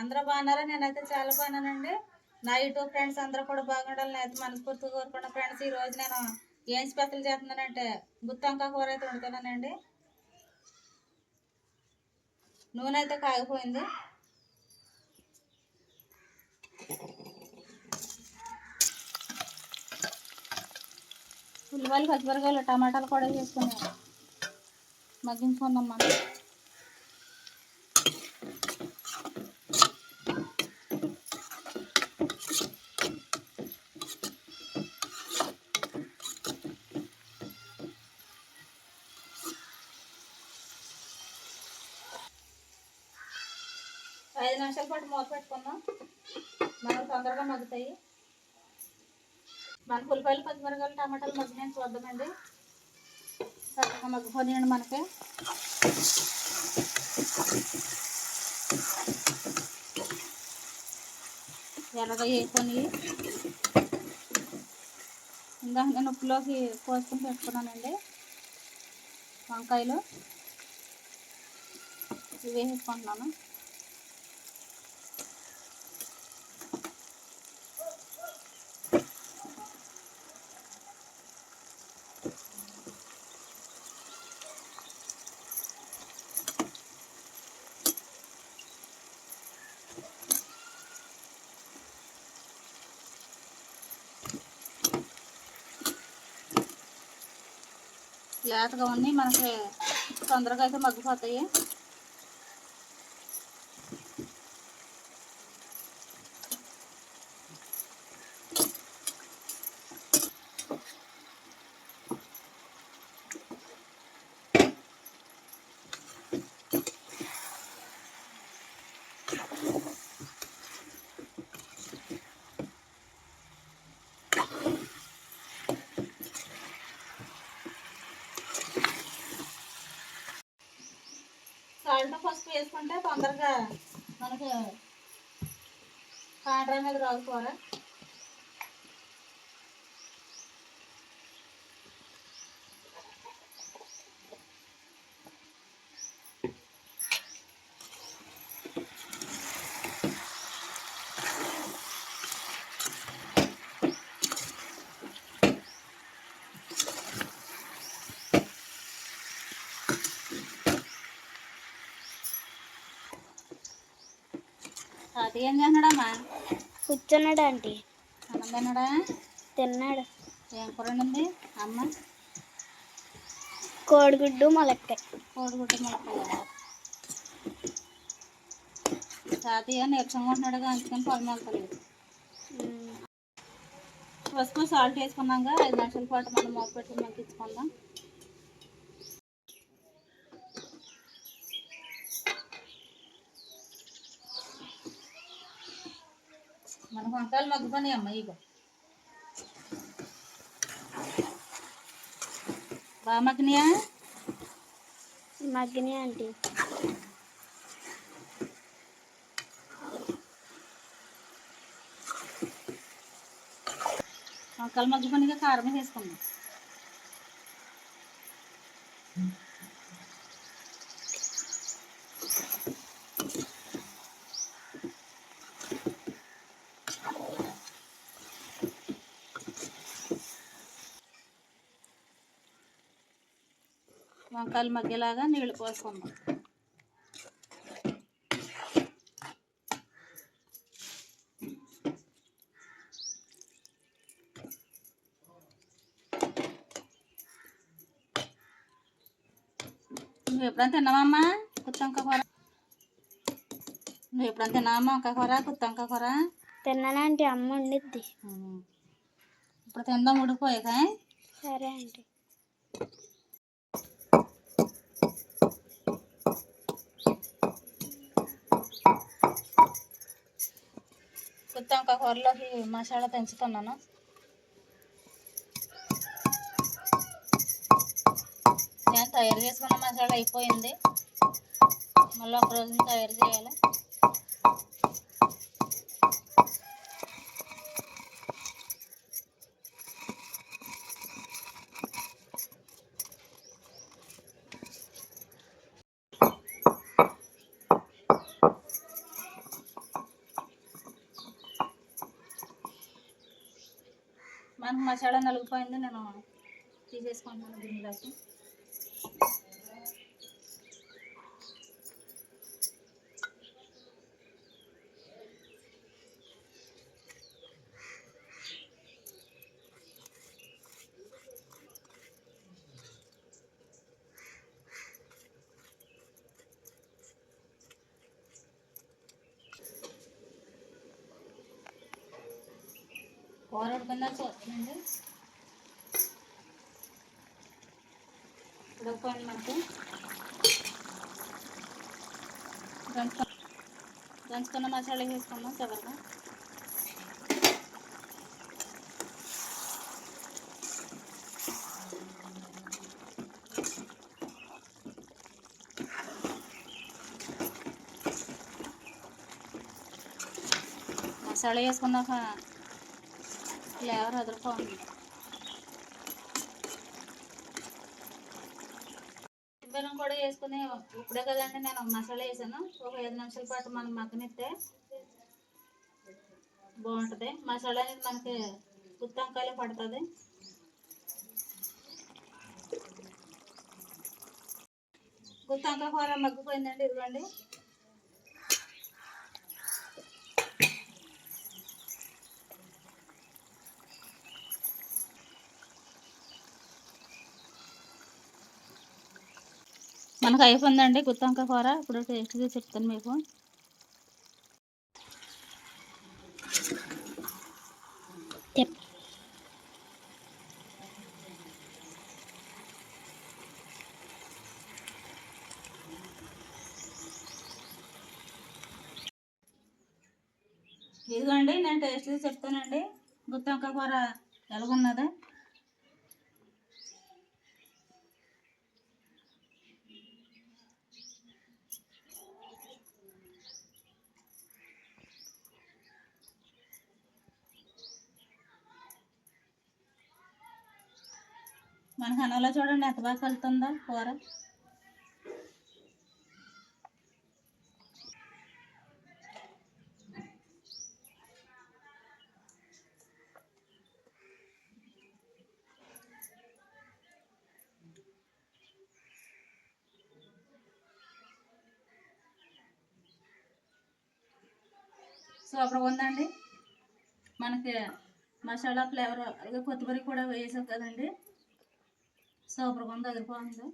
అందరూ బాగున్నారా? నేనైతే చాలా బాగున్నానండి. నా యూట్యూబ్ ఫ్రెండ్స్ అందరూ కూడా బాగుండాలని అయితే మనస్ఫూర్తిగా కోరుకున్న ఫ్రెండ్స్ ఈరోజు నేను ఏం స్పెషల్ చేస్తున్నానంటే గుత్తంకా కూర అయితే వండుతున్నానండి. నూనె అయితే కాగిపోయింది. ఉల్లిపాయలు పచ్చిమిరకాయలు టమాటాలు కూడా వేసుకున్నాను. మగ్గించుకుందాం మనం. ఐదు నిమిషాల పాటు మూత పెట్టుకుందాం మనకు తొందరగా మగ్గుతాయి. మన ఉల్లిపాయలు పచ్చిమిరకాయలు టమాటాలు మగ్గినాయని చూద్దామండి. చక్కగా మగ్గిపోయాయండి మనకి. ఎర్రగా వేసుకొని ఇందాక నేను ఉప్పులోకి కోసుకొని పెట్టుకున్నానండి. వంకాయలు. ఇవి వేసుకుంటున్నాను. లేతగా ఉన్నాయి మనకి తొందరగా అయితే మగ్గిపోతాయి. సాల్ట్ అంటే తొందరగా మనకి కాండ్రా మీద రాదు కూర అది ఏం చేస్తున్నాడమ్మా? కూర్చున్నాడు ఆంటీ. అన్నం తిన్నాడా? తిన్నాడు. ఏం కూర వండింది? అమ్మ? కోడిగుడ్డు మొలక్కాయ. కోడిగుడ్డు మొలకలు తాతయ్య నీరసంగా ఉంటున్నాడుగా అందుకని పొలం వెళ్తలేదు పసుపు సాల్ట్ వేసుకున్నాక ఐదు నిమిషాల పాటు మనం మూత పెట్టి మగ్గించుకుందాం మన వంకాయలు మగ్గిపోయినాయి అమ్మ ఇగో బాగా మగ్గినాయా మగ్గినాయి ఆంటీ వంకాయలు మగ్గిపోయినాక కారం వేసుకుందాం వంకాయలు మగ్గేలాగా నీళ్ళు పోసుకుందాం. నువ్వు ఎప్పుడైనా తిన్నావమ్మా? కుత్తంక కూర? నువ్వు ఎప్పుడైనా తిన్నావమ్మా వంకాయ కూర కుత్తంక కూర? తిన్నాను ఆంటీ అమ్మ వండిద్ది. ఉమ్. ఇప్పుడు తిందాం ఉడికిపోయాక సరే ఆంటీ ఒక కూరలోకి మసాలా పెంచుతున్నాను. నేను తయారు చేసుకున్న మసాలా అయిపోయింది. మళ్ళీ ఒక రోజున తయారు చేయాలి. మనకు మసాలా నలిగిపోయింది నేను తీసేసుకుంటున్నాను దీనిలోకి కూర ఉడికిందా చూస్తుందండి ఉడకపోయింది మనకు దంచుకు దంచుకున్న మసాలా వేసుకుందాం చివరిగా మసాలా వేసుకున్నాక ఫ్లేవర్ అదరిపోతుంది బెల్లం కూడా వేసుకుని ఇప్పుడే కదండి నేను మసాలా వేసాను. ఒక ఐదు నిమిషాల పాటు మనం మగ్గనిస్తే బాగుంటుంది. మసాలా అనేది మనకి గుత్తంకాయలు పడుతుంది. గుత్తంకాయ కూర మగ్గిపోయిందండి ఇదిగోండి. మనకు అయిపోయిందండి గుత్తంకాయ కూర. ఇప్పుడు టేస్ట్గా చెప్తాను మీకు. ఇదిగోండి నేను టేస్ట్గా చెప్తానండి. గుత్తంకాయ కూర ఎలాగున్నది. మన హనంలో చూడండి ఎంత బాగా కలుతుందా కూర. సూపర్గా ఉందండి. మనకి మసాలా ఫ్లేవర్ అలాగే కొత్తిమీర కూడా వేసాం కదండి. సూపర్గా ఉంది అదిరిపోతుంది